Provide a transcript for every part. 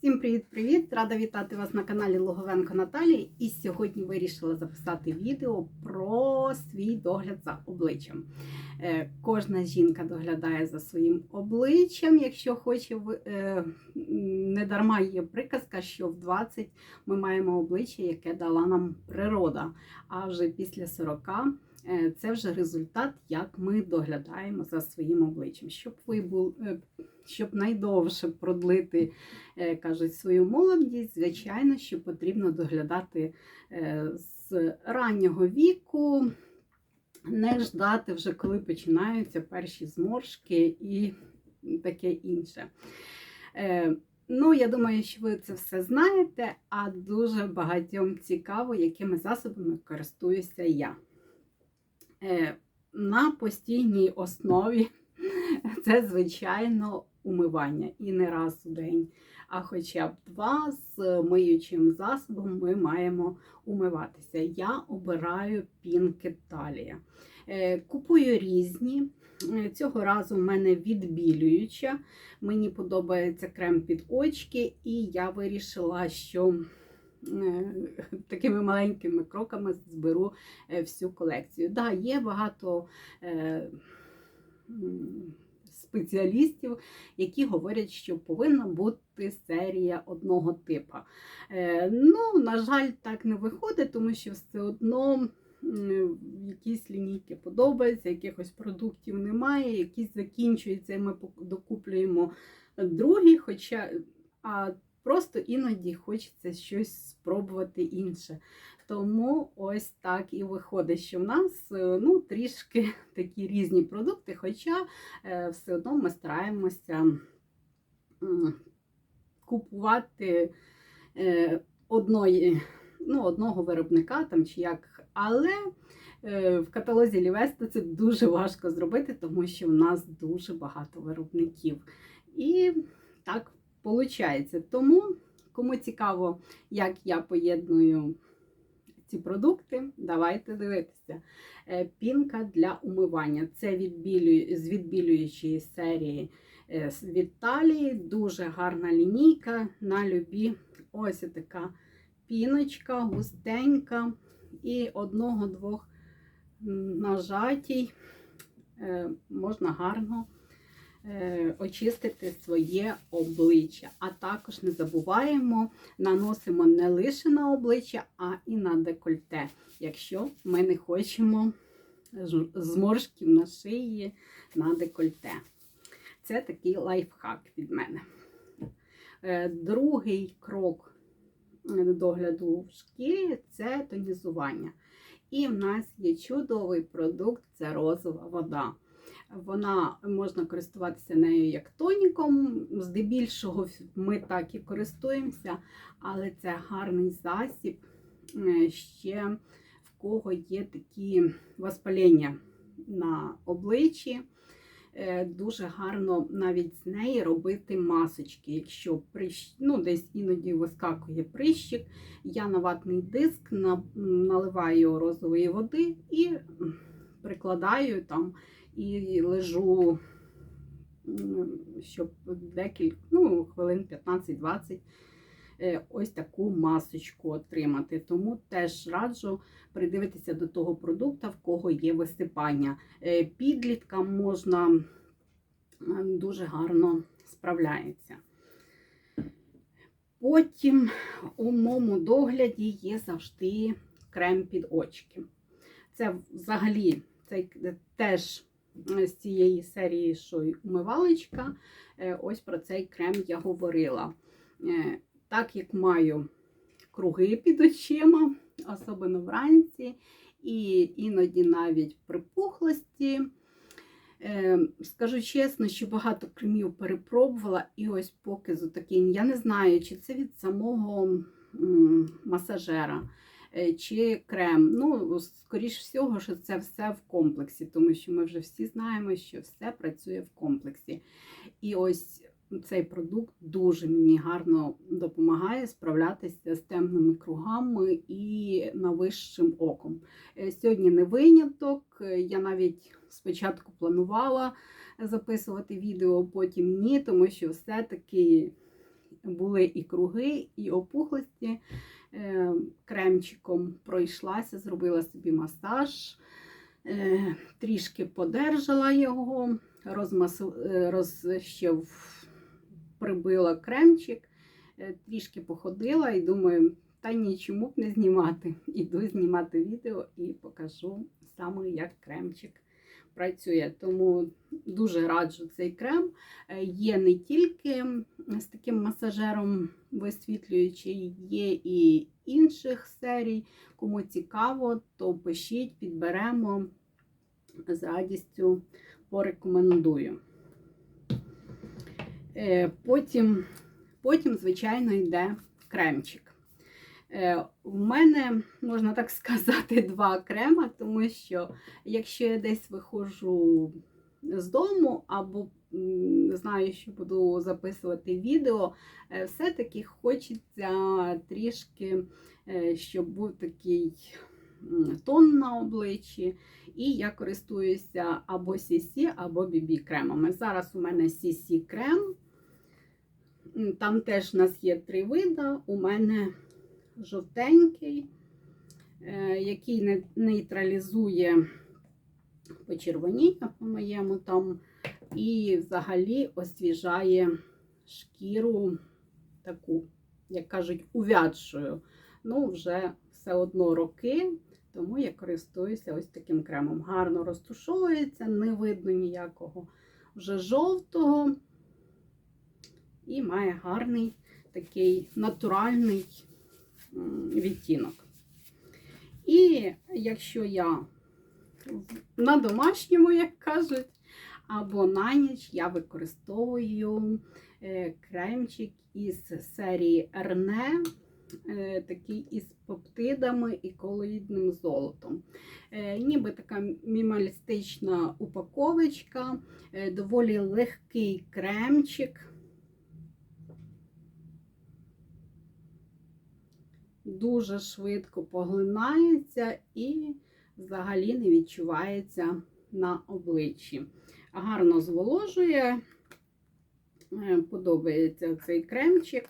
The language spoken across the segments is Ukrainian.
Всім привіт-привіт! Рада вітати вас на каналі Логовенко Наталії. І сьогодні вирішила записати відео про свій догляд за обличчям. Е, Кожна жінка доглядає за своїм обличчям, якщо хоче е, не дарма є приказка, що в 20 ми маємо обличчя, яке дала нам природа. А вже після 40 е, це вже результат, як ми доглядаємо за своїм обличчям. Щоб ви були. Щоб найдовше продлити е, кажуть, свою молодість, звичайно, що потрібно доглядати е, з раннього віку, не ждати вже, коли починаються перші зморшки і таке інше. Е, Ну, я думаю, що ви це все знаєте, а дуже багатьом цікаво, якими засобами користуюся я. На постійній основі це, звичайно, умивання і не раз у день, а хоча б два з миючим засобом ми маємо умиватися. Я обираю пінки талія. Е, Купую різні. Е, Цього разу в мене відбілююча. Мені подобається крем під очки, і я вирішила, що е, такими маленькими кроками зберу всю колекцію. Да, є багато спеціалістів, які говорять, що повинна бути серія одного типу. Е, ну, на жаль, так не виходить, тому що все одно якісь лінійки подобаються, якихось продуктів немає, якісь закінчуються, і ми докуплюємо другі, хоча а просто іноді хочеться щось спробувати інше. Тому ось так і виходить, що в нас е, ну, трішки такі різні продукти, хоча е, все одно ми стараємося купувати е, одної, ну, одного виробника там, чи як. Але в каталозі Лівеста це дуже важко зробити, тому що в нас дуже багато виробників. І так виходить. Тому, кому цікаво, як я поєдную ці продукти, давайте дивитися. Е, Пінка для умивання. Це відбілює, з відбілюючої серії е, з Віталії. Дуже гарна лінійка на любі. Ось така піночка, густенька і одного-двох нажатій е, можна гарно очистити своє обличчя. А також не забуваємо, наносимо не лише на обличчя, а і на декольте, якщо ми не хочемо зморшків на шиї на декольте. Це такий лайфхак від мене. Е, Другий крок е, догляду в шкірі це тонізування. І в нас є чудовий продукт це розова вода. Вона можна користуватися нею як тоніком. Здебільшого ми так і користуємося, але це гарний засіб. Е, Ще в кого є такі воспалення на обличчі. Е, Дуже гарно навіть з неї робити масочки. Якщо прищ... ну, десь іноді вискакує прищик, я на ватний диск наливаю розової води і прикладаю там і лежу, щоб декілька ну, хвилин 15-20 е, ось таку масочку отримати. Тому теж раджу придивитися до того продукту, в кого є висипання. Е, Підліткам можна дуже гарно справляється. Потім у моєму догляді є завжди крем під очки. Це взагалі це теж е, з цієї серії, що й умивалочка. Е, Ось про цей крем я говорила. Е, Так як маю круги під очима, особливо вранці, і іноді навіть припухлості. Е, Скажу чесно, що багато кремів перепробувала, і ось поки з таким, я не знаю, чи це від самого масажера, е, чи крем. Ну, скоріш всього, що це все в комплексі, тому що ми вже всі знаємо, що все працює в комплексі. І ось цей продукт дуже мені гарно допомагає справлятися з темними кругами і нависшим оком. Е, Сьогодні не виняток. Е, Я навіть спочатку планувала записувати відео, потім ні, тому що все-таки були і круги, і опухлості. Е, Кремчиком пройшлася, зробила собі масаж, е, трішки подержала його, розмасу, е, роз, ще прибила кремчик, трішки походила і думаю, та ні, чому б не знімати. Іду знімати відео і покажу саме, як кремчик працює. Тому дуже раджу цей крем. Е, Є не тільки з таким масажером висвітлюючий, є і інших серій. Кому цікаво, то пишіть, підберемо. З радістю порекомендую. Е, Потім, потім звичайно, йде кремчик. Е, У мене, можна так сказати, два крема, тому що якщо я десь виходжу з дому або знаю, що буду записувати відео, е, все-таки хочеться трішки, е, щоб був такий тон на обличчі. І я користуюся або CC, або BB кремами. Зараз у мене CC крем. Там теж у нас є три види. У мене жовтенький, е, який не- нейтралізує почервоніння, по-моєму, там, і взагалі освіжає шкіру таку, як кажуть, увядшою. Ну, вже все одно роки, тому я користуюся ось таким кремом. Гарно розтушовується, не видно ніякого вже жовтого. І має гарний такий натуральний відтінок. І якщо я на домашньому, як кажуть, або на ніч я використовую е, кремчик із серії Ерне, е, такий із пептидами і колоїдним золотом. Е, Ніби така мінімалістична упаковочка, доволі легкий кремчик. Дуже швидко поглинається і взагалі не відчувається на обличчі. Гарно зволожує, Е, подобається цей кремчик,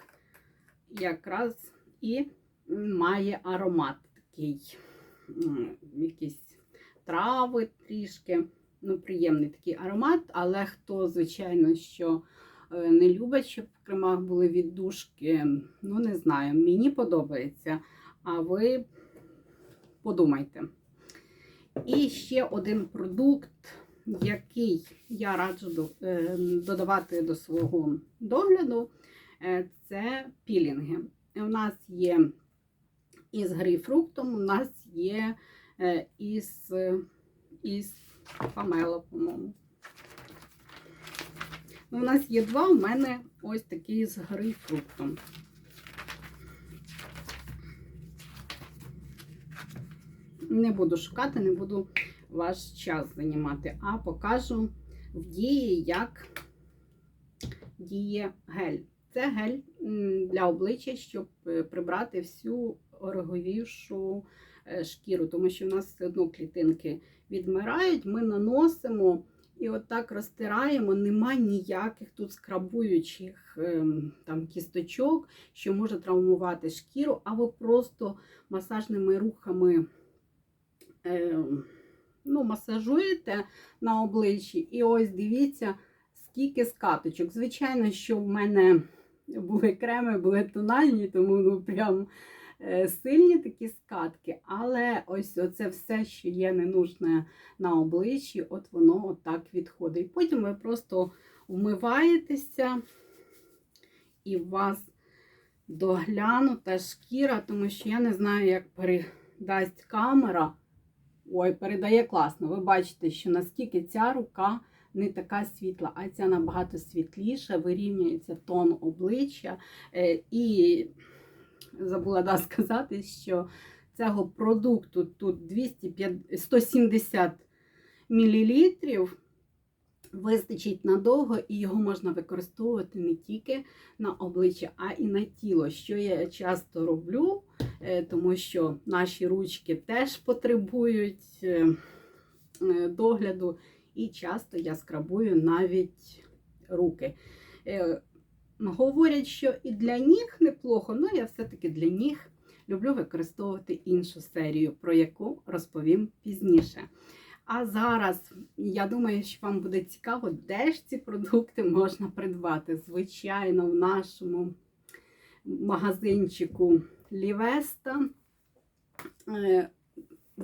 якраз і має аромат такий, якісь трави трішки. Ну, приємний такий аромат, але хто, звичайно, що не любить, щоб в кремах були віддушки, ну не знаю, мені подобається. А ви подумайте. І ще один продукт, який я раджу е, додавати до свого догляду, е, це пілінги. У нас є із грейпфруктом, у нас є е, із, із помело, по-моєму. Ну, у нас є два, у мене ось такий з грейпфруктом. Не буду шукати, не буду ваш час займати, а покажу в дії, як діє гель. Це гель для обличчя, щоб е, прибрати всю ороговівшу е, шкіру, тому що в нас все одно клітинки відмирають, ми наносимо і отак розтираємо. Нема ніяких тут скрабуючих ем, там кісточок, що може травмувати шкіру, а ви просто масажними рухами. ем, ну, масажуєте на обличчі, і ось дивіться, скільки скаточок. Звичайно, що в мене були креми, були тональні, тому ну прям сильні такі скатки. Але ось це все, що є ненужне на обличчі, от воно отак відходить. Потім ви просто вмиваєтеся, і у вас доглянута шкіра, тому що я не знаю, як передасть камера. Ой, передає класно. Ви бачите, що наскільки ця рука не така світла, а ця набагато світліша, вирівнюється тон обличчя. Е, І забула да, сказати, що цього продукту тут 250, 170 мл. Вистачить надовго, і його можна використовувати не тільки на обличчя, а і на тіло, що я часто роблю, е, тому що наші ручки теж потребують е, е, догляду, і часто я скрабую навіть руки. Говорять, що і для ніг неплохо, але я все-таки для ніг люблю використовувати іншу серію, про яку розповім пізніше. А зараз я думаю, що вам буде цікаво, де ж ці продукти можна придбати. Звичайно, в нашому магазинчику Лівеста. Е,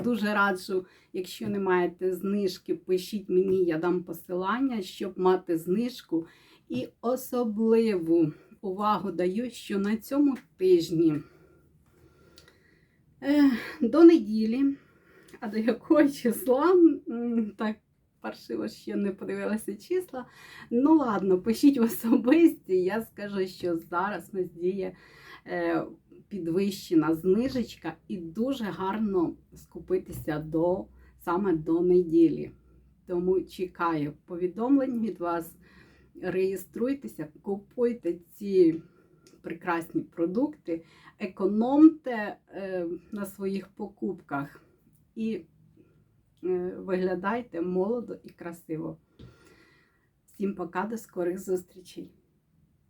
Дуже раджу, якщо не маєте знижки, пишіть мені, я дам посилання, щоб мати знижку. І особливу увагу даю, що на цьому тижні е, до неділі, а до якого числа, так паршиво ще не подивилася числа. Ну ладно, пишіть в особисті, я скажу, що зараз нас діє е, підвищена знижечка і дуже гарно скупитися до, саме до неділі. Тому чекаю повідомлень від вас. Реєструйтеся, купуйте ці прекрасні продукти, економте е, на своїх покупках і е, виглядайте молодо і красиво. Всім пока, до скорих зустрічей!